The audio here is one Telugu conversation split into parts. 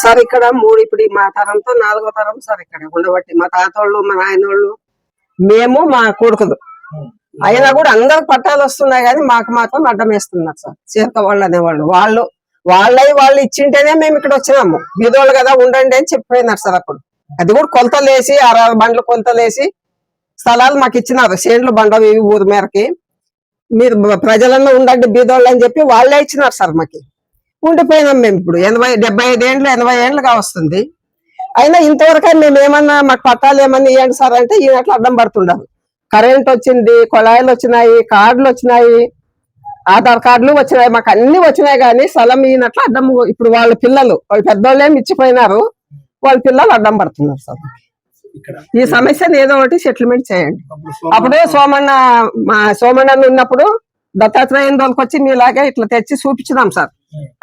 సార్ ఇక్కడ మూడు ఇప్పుడు మా తరంతో నాలుగో తరం సార్ ఇక్కడ ఉండబట్టి మా తాతోళ్ళు మా నాయనోళ్ళు. మేము మా కొడుకులు. అయినా కూడా అందరికి పట్టాలు వస్తున్నాయి కానీ మాకు మాత్రం అడ్డం వేస్తున్నారు సార్. చీరక వాళ్ళు అనేవాళ్ళు. వాళ్ళు వాళ్ళై వాళ్ళు ఇచ్చింటేనే మేము ఇక్కడ వచ్చినాము. బీదోళ్ళు కదా ఉండండి అని చెప్పిపోయినారు సార్ అప్పుడు. అది కూడా కొలతలేసి అరవై బండ్లు కొలతలేసి స్థలాలు మాకు ఇచ్చినారు. సేండ్లు బండవి ఇవి ఊరి మేరకి. మీరు ప్రజలన్నా ఉండండి బీదోళ్ళు అని చెప్పి వాళ్ళే ఇచ్చినారు సార్ మాకి. ఉండిపోయినాం మేము ఇప్పుడు. ఎనభై డెబ్బై ఐదు ఏండ్లు ఎనభై ఏండ్లుగా వస్తుంది. అయినా ఇంతవరకు మేము ఏమన్నా మాకు పట్టాలు ఏమన్నా ఇవ్వండి సార్ అంటే ఈయనట్లు అడ్డం పడుతుండారు. కరెంట్ వచ్చింది కొళాయిలు వచ్చినాయి కార్డులు వచ్చినాయి ఆధార్ కార్డులు వచ్చినాయి మాకు అన్ని వచ్చినాయి కానీ స్థలం ఈయనట్లు అడ్డం ఇప్పుడు వాళ్ళ పిల్లలు వాళ్ళ పెద్దోళ్ళు ఏమి ఇచ్చిపోయినారు వాళ్ళ పిల్లలు అడ్డం పడుతున్నారు సార్. ఈ సమస్యను ఏదో ఒకటి సెటిల్మెంట్ చేయండి. అప్పుడు సోమ- అప్పుడే సోమన్న మా సోమన్న ఉన్నప్పుడు దత్తాత్రేయం దొరికి మీలాగే ఇట్లా తెచ్చి చూపించినాం సార్.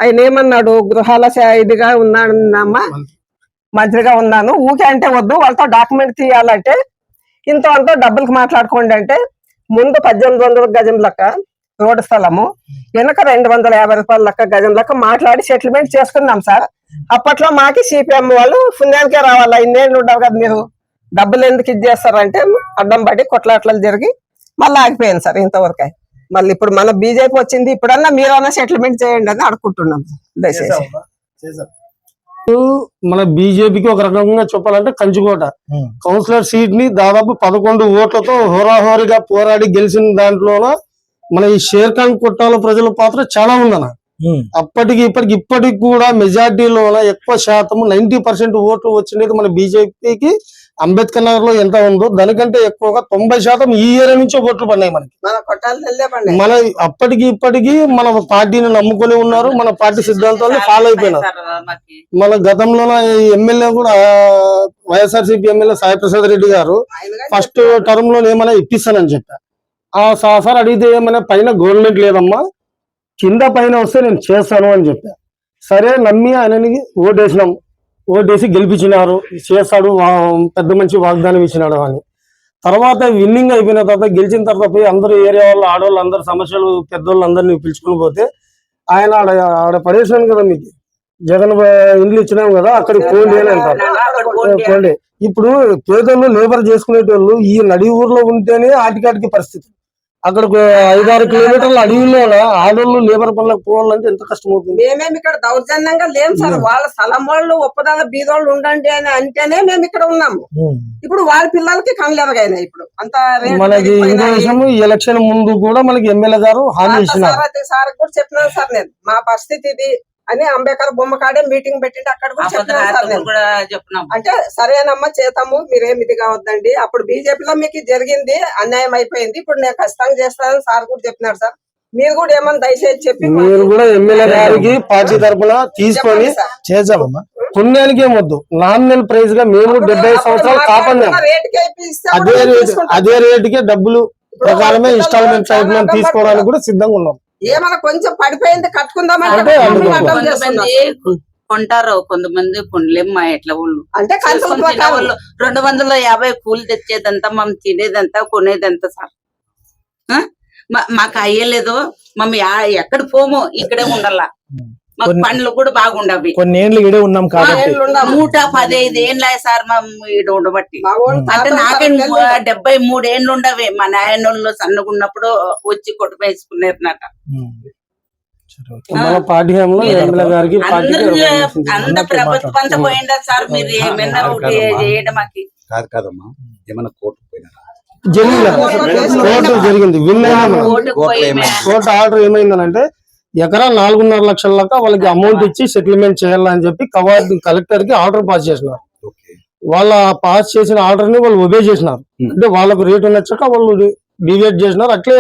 ఆయన ఏమన్నాడు? గృహాల శా- ఇదిగా ఉన్నానమ్మా మంత్రిగా ఉన్నాను. ఊకే అంటే వద్దు వాళ్ళతో డాక్యుమెంట్ తీయాలంటే ఇంత అంత డబ్బులకు మాట్లాడుకోండి అంటే ముందు పద్దెనిమిది వందల గజం లెక్క రోడ్డు స్థలము వెనక రెండు వందల యాభై రూపాయల లెక్క గజం లెక్క మాట్లాడి సెటిల్మెంట్ చేసుకున్నాం సార్. అప్పట్లో మాకి సిపిఎం వాళ్ళు పుణ్యానికే రావాలా? ఇన్నేళ్ళు ఉండవు కదా మీరు. డబ్బులు ఎందుకు ఇది చేస్తారంటే అడ్డం పడి కొట్లాటలు జరిగి మళ్ళీ ఆగిపోయింది సార్ ఇంతవరకు. మళ్ళీ ఇప్పుడు మన బీజేపీ వచ్చింది ఇప్పుడన్నా మీరన్నా సెటిల్మెంట్ చేయండి అని అడుక్కుంటున్నాం దయచేసి. మన బీజేపీకి ఒక రకంగా చెప్పాలంటే కంచుకోట. కౌన్సిలర్ సీట్ని దాదాపు పదకొండు ఓట్లతో హోరాహోరీగా పోరాడి గెలిచిన దాంట్లోన మన ఈ షేర్ ఖాన్ కొట్టాల ప్రజల పాత్ర చాలా ఉందన్న. అప్పటికి ఇప్పటికి ఇప్పటికి కూడా మెజార్టీలోన ఎక్కువ శాతం నైన్టీ పర్సెంట్ ఓట్లు వచ్చినది మన బీజేపీకి. అంబేద్కర్ నగర్లో ఎంత ఉందో దానికంటే ఎక్కువగా తొంభై శాతం ఈ ఏరియా నుంచే ఓట్లు పడినాయి మనకి. మన అప్పటికి ఇప్పటికి మన పార్టీని నమ్ముకొని ఉన్నారు మన పార్టీ సిద్ధాంతాలను ఫాలో అయిపోయినారు. మన గతంలో ఎమ్మెల్యే కూడా వైఎస్ఆర్సీపీ ఎమ్మెల్యే సాయి ప్రసాద్ రెడ్డి గారు ఫస్ట్ టర్మ్లో ఏమైనా ఇప్పిస్తానని చెప్పా. ఆ సార్ అడిగితే ఏమైనా పైన గవర్నమెంట్ లేదమ్మా కింద పైన వస్తే నేను చేస్తాను అని చెప్పా. సరే నమ్మి ఆయనని ఓటేసినాం. ఓటేసి గెలిపించినారు. చేస్తాడు పెద్ద మంచి వాగ్దానం ఇచ్చినాడు అని. తర్వాత విన్నింగ్ అయిపోయిన తర్వాత గెలిచిన తర్వాత పోయి అందరూ ఏరియా వాళ్ళు ఆడవాళ్ళు అందరు సమస్యలు పెద్దోళ్ళు అందరినీ పిలుచుకుని పోతే ఆయన ఆడ ఆడ పడేసినాను కదా మీకు. జగన్ ఇండ్లు ఇచ్చినాం కదా అక్కడికి పోండి అని అంటారు. పోండి ఇప్పుడు పేదోళ్ళు లేబర్ చేసుకునేటోళ్ళు ఈ నడి ఊర్లో ఉంటేనే ఆటికాటికి పరిస్థితి. అక్కడ ఐదారు కిలోమీటర్ల అడవిలో ఆడోళ్ళు లేబర్ పనులకు పోవాలంటే ఎంత కష్టం అవుతుంది మేమేమి ఇక్కడ దౌర్జన్యంగా లేం సార్. వాళ్ళ స్థలం వాళ్ళు ఒప్పదాల బీదోళ్ళు ఉండండి అని అంటేనే మేము ఇక్కడ ఉన్నాము. ఇప్పుడు వాళ్ళ పిల్లలకి కళ్ళెరగైనాయి ఇప్పుడు. అంత మనకి ఇంకో. విషయం ఎలక్షన్ ముందు కూడా మనకి ఎమ్మెల్యే గారు హామీ ఇచ్చినారు. సారథి సార్ కూడా చెప్పినాను సార్ నేను. మా పరిస్థితి ఇది. అని అంబేద్కర్ బొమ్మ కాడే మీటింగ్ పెట్టింటే అక్కడ కూడా చెప్పినాం అంటే సరేనమ్మా చేతాము మీరేం ఇది కావద్దండి. అప్పుడు బీజేపీలో మీకు జరిగింది అన్యాయం అయిపోయింది. ఇప్పుడు నేను ఖచ్చితంగా చేస్తానని సార్ కూడా చెప్పినారు సార్. మీరు కూడా ఏమన్నా దయచేసి చెప్పి మీరు కూడా ఎమ్మెల్యే గారికి పార్టీ తరపున తీసుకొని. చేద్దామమ్మా. పుణ్యానికి ఏమొద్దు నామినల్ ప్రైజ్గా మేము డెబ్బై సంవత్సరాలు ఇస్తే అదే రేట్. అదే రేటుకే డబ్బులు ప్రకారమే ఇన్స్టాల్మెంట్ టైప్ తీసుకోవడానికి కూడా సిద్ధంగా ఉన్నాం. ఏమైనా కొంచెం పడిపోయింది కట్టుకుందామంటే మేము కొంటారు కొంతమంది కొనలేమ్మా ఎట్లా వాళ్ళు అంటే రెండు వందల యాభై కూలి తెచ్చేదంతా మనం తినేదంతా కొనేదంతా సార్. మాకు అయ్యలేదు. మేము ఎక్కడ పోము ఇక్కడే ఉండాల. మాకు పండ్లు కూడా బాగుండవి. కొన్ని ఏళ్ళు ఈడే ఉన్నాం కాబట్టి. నూట పదైదు ఏండ్ల సార్ ఈడ ఉండబట్టి. అంటే నాకే డెబ్బై మూడేళ్ళు ఉండవి. మా నాయనోళ్ళు సన్నగున్నప్పుడు వచ్చి. సరే, ఓకే. మన ఎమ్మెల్యే గారికి. అంత ప్రభుత్వం అంతా మాట్లాడు. పోయిందా సార్ మీరు? ఏమైనా. చేయడం మాకు? కాదు కాదమ్మా. ఏమన్నా కోర్టు పోయినారా? జరిగింది కోర్టు జరిగింది. విన్ ఆర్డర్ ఏమైందంటే ఎకరా నాలుగున్నర లక్షల లెక్క వాళ్ళకి అమౌంట్ ఇచ్చి సెటిల్మెంట్ చేయాలని చెప్పి కవార్డ్ కలెక్టర్కి ఆర్డర్ పాస్ చేసినారు. ఓకే. వాళ్ళ పాస్ చేసిన ఆర్డర్ని వాళ్ళు ఒబే చేసినారు. Hmm. అంటే వాళ్ళకు రేటు నచ్చక వాళ్ళు డివేట్ చేసినారు. అట్లే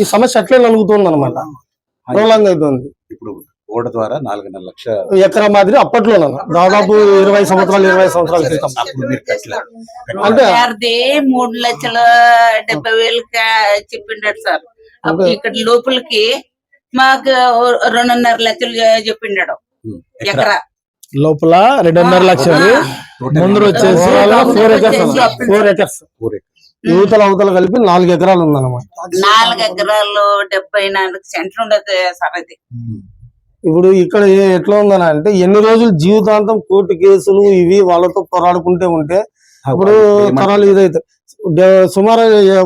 ఈ సమస్య అట్లే నలుగుతుంది అనమాట ప్రోలాంగ్ అవుతుంది ఇప్పుడు ద్వారా నాలుగున్నర లక్ష ఎకరా మాదిరి అప్పట్లో దాదాపు ఇరవై సంవత్సరాలు ఇరవై సంవత్సరాల క్రితం. అంటే మూడు లక్షల డెబ్బై వేలు చెప్పిండాడు సార్. ఇక్కడ లోపలికి మాకు రెండున్నర లక్షలు చెప్పిండాడు ఎకరా. లోపల రెండున్నర లక్షలు. ముందు వచ్చేసి ఫోర్ ఎకర్స్ ఫోర్ ఎకర్స్. యువతల అవతల కలిపి నాలుగు ఎకరాలు ఉందన్నమాట. నాలుగు ఎకరాలు డెబ్బై నాలుగు సెంట్లు ఉండదు సార్ అది. ఇప్పుడు ఇక్కడ ఎట్లా ఉందని అంటే ఎన్ని రోజులు జీవితాంతం కోర్టు కేసులు ఇవి వాళ్ళతో పోరాడుకుంటే ఉంటే ఇప్పుడు తరాలు ఇదైతే సుమారు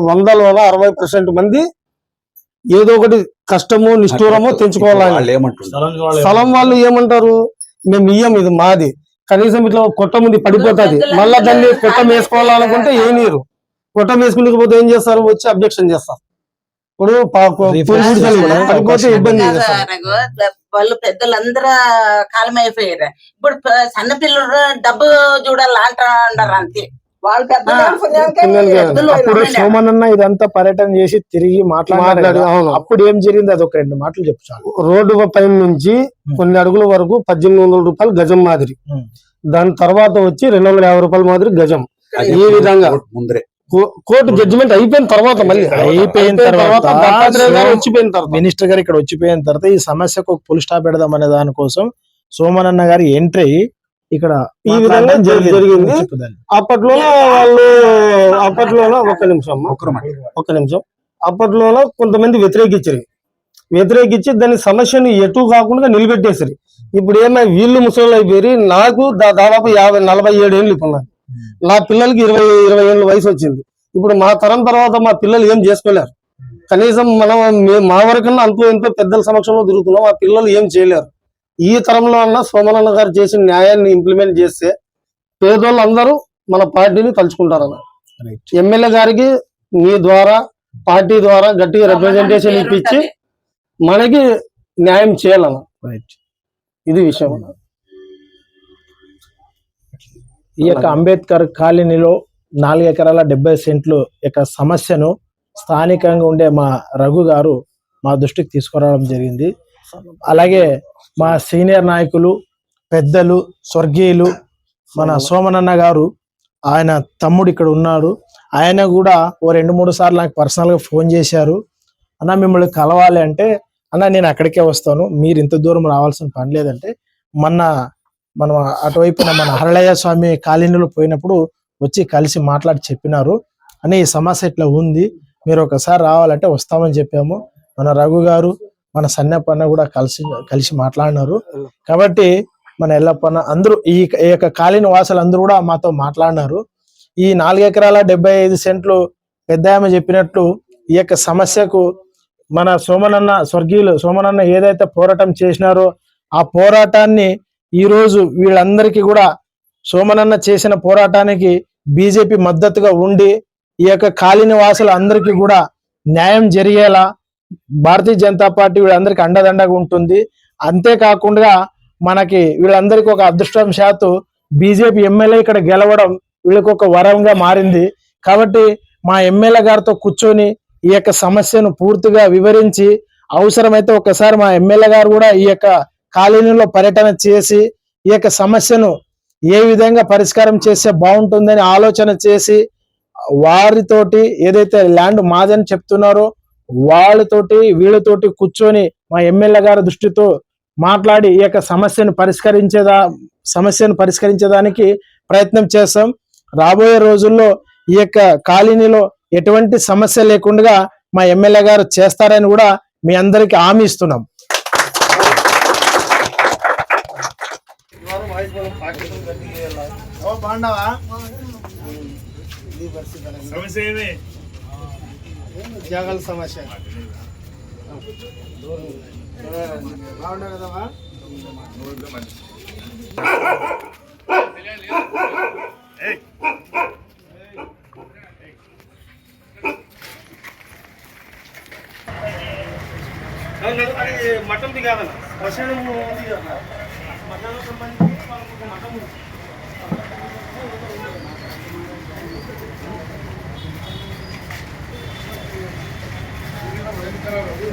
వందల అరవై పర్సెంట్ మంది ఏదో ఒకటి కష్టము నిష్ఠూరము తెంచుకోవాలని వాళ్ళు ఏమంటున్నారు? స్థలం వాళ్ళు ఏమంటారు? మేము ఇయ్యం ఇది మాది. కనీసం ఇట్లా కొట్ట ముందు పడిపోతుంది. మళ్ళా దాన్ని కొట్టం వేసుకోవాలనుకుంటే ఏ నీరు కొట్టం వేసుకునేకపోతే ఏం చేస్తారు? వచ్చి అబ్జెక్షన్ చేస్తారు. ఇప్పుడు పడిపోతే ఇబ్బంది వాళ్ళు పెద్దలందరూ కాలం అయిపోయారు ఇప్పుడు ప- సన్న పిల్లలు డబ్బు చూడాలి అంటారు అంతే అప్పుడు. సోమనన్న ఇదంతా పర్యటన చేసి తిరిగి మాట్లాడారు అప్పుడు ఏం జరిగింది? అది ఒక రెండు మాటలు చెప్పు చాలు. రోడ్డు పైన నుంచి కొన్ని అడుగుల వరకు పద్దెనిమిది వందల రూపాయలు గజం మాదిరి. దాని తర్వాత వచ్చి రెండు వందల యాభై రూపాయల మాదిరి గజం. ఈ విధంగా. ముందరే. కోర్టు జడ్జిమెంట్ అయిపోయిన తర్వాత మళ్ళీ. అయిపోయిన తర్వాత వచ్చిపోయిన తర్వాత. మినిస్టర్ గారు ఇక్కడ వచ్చిపోయిన తర్వాత ఈ సమస్యకు ఒక పుల్ స్టాప్ పెడదాం అనే దానికోసం సోమనన్న గారి ఎంట్రీ ఇక్కడ ఈ విధంగా జరిగింది. అప్పట్లోనే వాళ్ళు అప్పట్లోనే ఒక్క నిమిషం. ఒక్క నిమిషం. అప్పట్లోనే కొంతమంది వ్యతిరేకించారు. వ్యతిరేకించి దాని సమస్యను ఎటు కాకుండా నిలబెట్టేసారు ఇప్పుడు ఏమై వీళ్ళు ముసలి అయిపోయి నాకు దాదాపు యాభై నలభై ఏడు ఏళ్ళు ఇప్పుడు. నా పిల్లలకి ఇరవై ఇరవై ఏళ్ళ వయసు వచ్చింది. ఇప్పుడు మా తరం తర్వాత మా పిల్లలు ఏం చేసుకోలేరు. కనీసం మనం మే- వరకన్నా అంతో ఎంతో పెద్దల సమక్షంలో తిరుగుతున్నాం. మా పిల్లలు ఏం చేయలేరు. ఈ తరంలో అన్న సోమనన్న గారు చేసిన న్యాయాన్ని ఇంప్లిమెంట్ చేస్తే పేదోళ్ళందరూ మన పార్టీని తలుచుకుంటారన్న. ఎమ్మెల్యే గారికి మీ ద్వారా పార్టీ ద్వారా గట్టిగా రిప్రజెంటేషన్ ఇప్పించి మనకి న్యాయం చేయాలన్న. ఇది విషయం అన్న. ఈ యొక్క అంబేద్కర్ కాలనీలో నాలుగు ఎకరాల డెబ్బై సెంట్లు యొక్క సమస్యను స్థానికంగా ఉండే మా రఘు గారు మా దృష్టికి తీసుకురావడం జరిగింది అలాగే మా సీనియర్ నాయకులు పెద్దలు స్వర్గీయులు మన సోమనన్న గారు ఆయన తమ్ముడు ఇక్కడ ఉన్నాడు. ఆయన కూడా ఓ రెండు మూడు సార్లు నాకు personal గా ఫోన్ చేశారు. అన్న మిమ్మల్ని కలవాలి అంటే అన్న నేను అక్కడికే వస్తాను. మీరు ఇంత దూరం రావాల్సిన పని లేదంటే మొన్న మనం అటువైపున మన హరళయ్య స్వామి కాలనీలో పోయినప్పుడు వచ్చి కలిసి మాట్లాడి చెప్పినారు. అని ఈ సమస్య ఇట్లా ఉంది. మీరు ఒకసారి రావాలంటే వస్తామని చెప్పాము. మన రఘు గారు మన సన్నప్పన్న కూడా కలిసి కలిసి మాట్లాడినారు. కాబట్టి మన ఎల్లప్పన్న అందరూ ఈ యొక్క కాలనీ వాసులు అందరూ కూడా మాతో మాట్లాడినారు. ఈ నాలుగు ఎకరాల డెబ్బై ఐదు సెంట్లు పెద్ద ఆమె చెప్పినట్లు ఈ యొక్క సమస్యకు మన సోమనన్న స్వర్గీయులు సోమనన్న ఏదైతే పోరాటం చేసినారో ఆ పోరాటాన్ని ఈ రోజు వీళ్ళందరికీ కూడా సోమనన్న చేసిన పోరాటానికి బీజేపీ మద్దతుగా ఉండి ఈ యొక్క కాలనీ వాసులు అందరికీ కూడా న్యాయం జరిగేలా భారతీయ జనతా పార్టీ వీళ్ళందరికీ అండదండగా ఉంటుంది. అంతేకాకుండా మనకి వీళ్ళందరికీ ఒక అదృష్టం శాతు బీజేపీ ఎమ్మెల్యే ఇక్కడ గెలవడం వీళ్ళకి ఒక వరంగా మారింది. కాబట్టి మా ఎమ్మెల్యే గారితో కూర్చొని ఈ యొక్క సమస్యను పూర్తిగా వివరించి అవసరమైతే ఒకసారి మా ఎమ్మెల్యే గారు కూడా ఈ యొక్క కాలనీలో పర్యటన చేసి ఈ యొక్క సమస్యను ఏ విధంగా పరిష్కారం చేస్తే బాగుంటుందని ఆలోచన చేసి వారితోటి ఏదైతే ల్యాండ్ మాదని చెప్తున్నారో వాళ్ళతోటి వీళ్ళతోటి కూర్చొని మా ఎమ్మెల్యే గారి దృష్టితో మాట్లాడి ఈ యొక్క సమస్యను పరిష్కరించేదా సమస్యను పరిష్కరించేదానికి ప్రయత్నం చేస్తాం రాబోయే రోజుల్లో ఈ యొక్క కాలనీలో ఎటువంటి సమస్య లేకుండా మా ఎమ్మెల్యే గారు చేస్తారని కూడా మీ అందరికి హామీ ఇస్తున్నాం. జాగాల సమస్య. మటన్ కాదన్న శ్మశానం ఉంది కదా మటన్ సంబంధించి మనకు ఒక మఠం ఉంది.